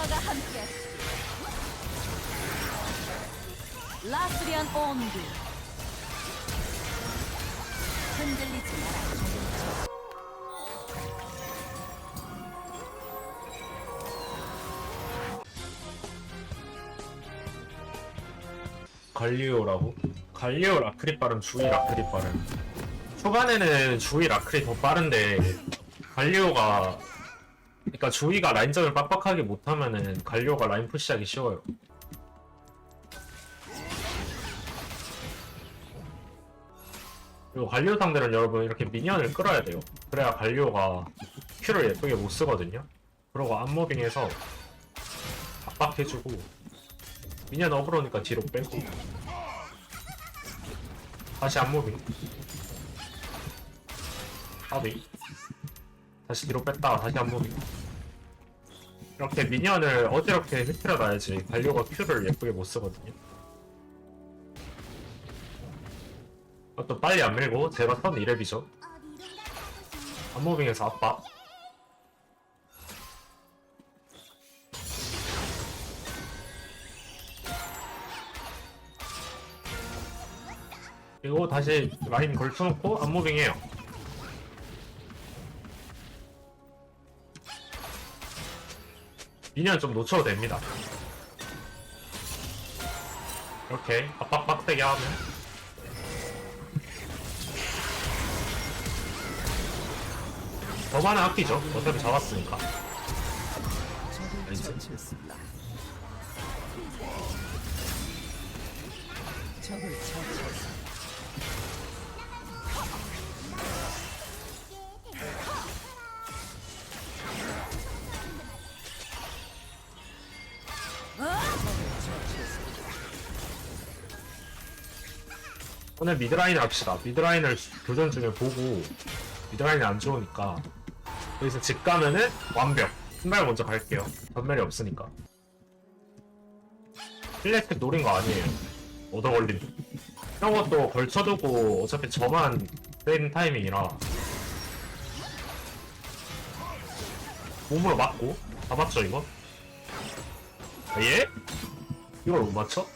평화가 함께. 라스리안 온드 흔들리지 마라. 갈리오라고? 갈리오 라크리 빠른 주위 라크리 빠른. 초반에는 주위 라크리 더 빠른데 갈리오가 그러니까 주위가 라인전을 빡빡하게 못하면은 갈리오가 라인 푸시하기 쉬워요. 그리고 갈리오 상대는 여러분 이렇게 미니언을 끌어야 돼요. 그래야 갈리오가 큐를 예쁘게 못 쓰거든요. 그러고 암모빙해서 압박해주고 미니언 어그로니까 뒤로 빼고 다시 안무빙 아비 다시 뒤로 뺐다가 다시 안무빙 이렇게 미니언을 어지럽게 흐트려 놔야지 관료가 큐를 예쁘게 못 쓰거든요. 또 빨리 안 밀고 제가 선 2렙이죠. 안무빙에서 압박 그리고 다시 라인 걸쳐놓고 안무빙해요. 미니언 좀 놓쳐도 됩니다. 이렇게 압박 빡세게 하면 저만은 아끼죠. 어차피 잡았으니까. 나이스. 오늘 미드라인을 합시다. 미드라인을 교전 중에 보고 미드라인이 안 좋으니까 여기서 집 가면은 완벽. 신발 먼저 갈게요. 전멸이 없으니까. 필레트 노린 거 아니에요. 얻어 걸린. 이런 것도 걸쳐두고 어차피 저만 세인 타이밍이라 몸으로 맞고 다 맞죠 이거? 아, 예? 이걸 못 맞춰?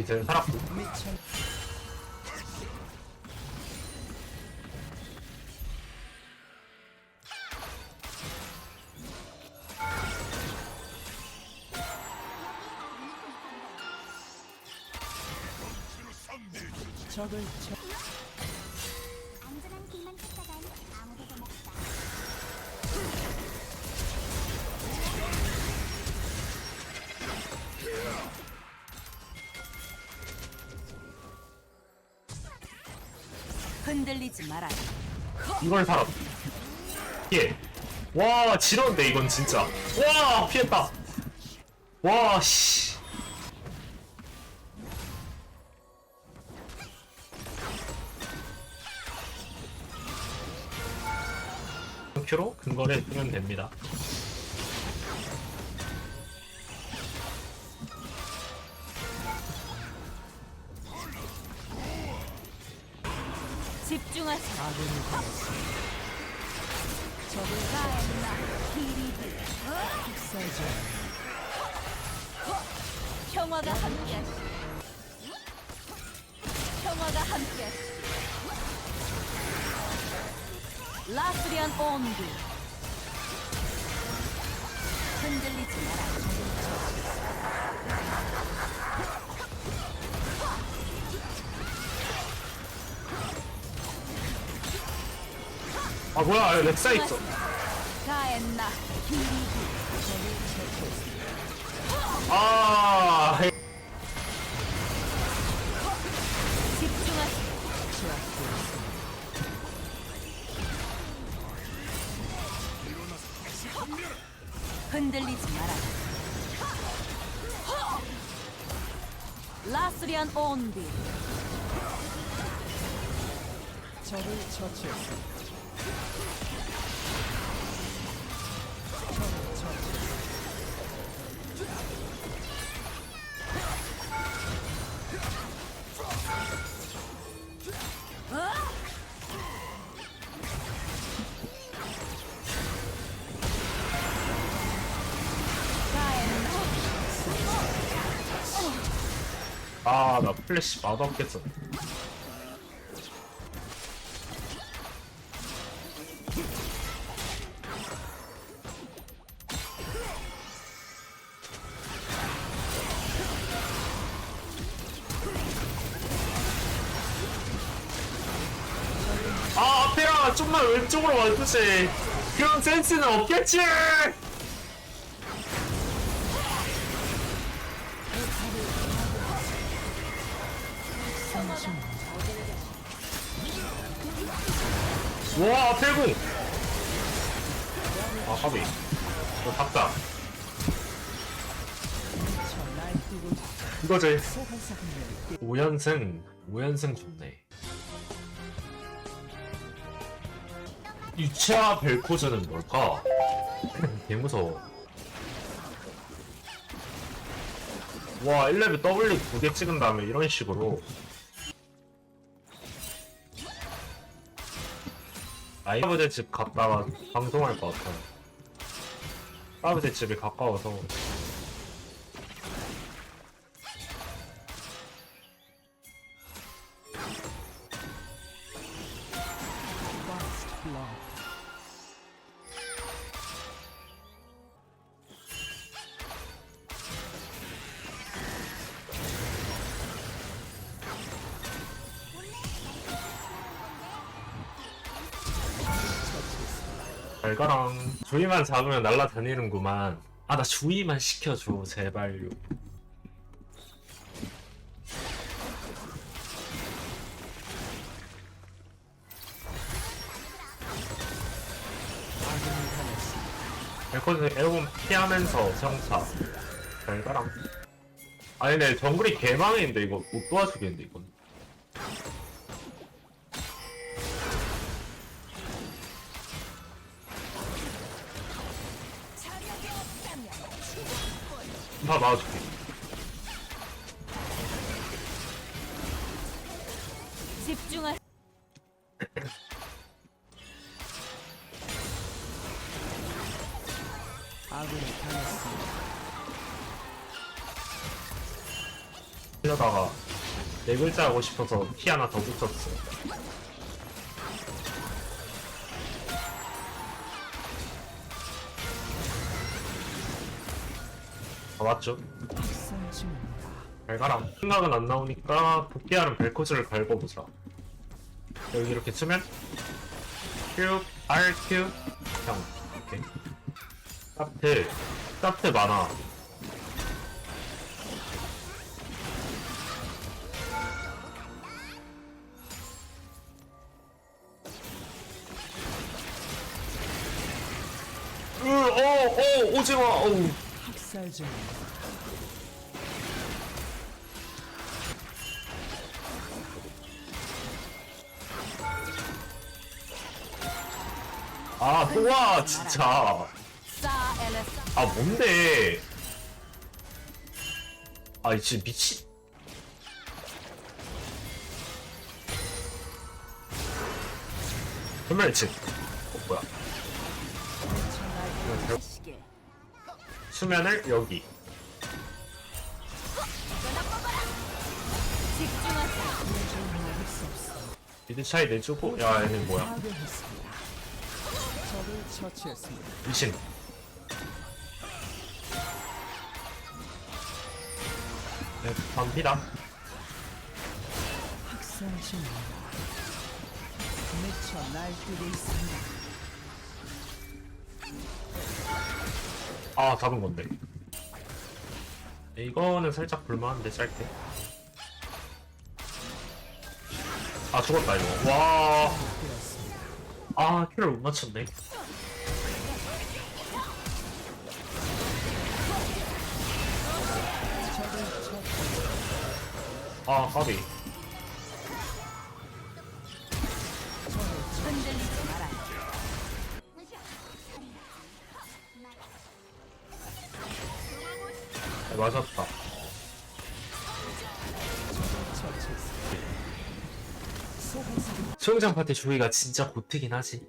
이제 살았고. 안전한 흔들리지 마라. 이걸 살았다 피해 와 지렸는데 이건 진짜. 와 피했다. 와 씨. 큐로 근거를 쓰면 됩니다 평화가 함께. 평화가 함께. 라스리안 온드 흔들리지 마라 아 뭐야 렉사 있어 가엔나 기리드 아 헤- 집중하세요 흔들리지 마라. 라스리안 온비. 적을 처치했습니다. 아 나 플래시 맛없겠어. 아 앞에라 좀만 왼쪽으로 와주지 그런 센스는 없겠지 와 앞에 공아 까비. 이거 답다. 이거지. 소환사분들 5연승 5연승 좋네. 유차 벨코즈는 뭘까? 개 무서워. 와 1레벨 W 두 개 찍은 다음에 이런 식으로 아이브제 집 갔다가 방송할 것 같아 아이브제 집이 가까워서 잘 가랑. 주위만 잡으면 날라다니는구만. 아 나 주위만 시켜줘 제발요. 벨코즈 에어본 피하면서 정차 잘 가랑. 아니 근데 정글이 개망인데 이거 못 도와주겠는데 이건 다 나와줄게 집중할. 아군이 당했습니다. 이러다가 네 글자 하고 싶어서 피 하나 더 붙였어 아 맞죠? 잘 가라. 생각은 안 나오니까 복귀하는 벨코즈를 갈궈보자. 여기 이렇게 치면 Q, R, Q, 형. 사트, 사트 많아. 으, 어, 어, 오지마, 어우. 학살 중입니다. 아, 또 와, 진짜. 아 뭔데? 아 진짜 미친. 전멸치. 수면을 여기. 미드 차이 내주고 야 얘는 뭐야? 미친. 네, 반피다. 학살 중입니다. 미쳐 날뛰고 있습니다. 아 잡은 건데. 이거는 살짝 불만한데 짧게. 아 죽었다 이거. 와. 아 킬을 못 맞췄네. 아 가비. 맞았다. 수영장 파티 주위가 진짜 고트긴 하지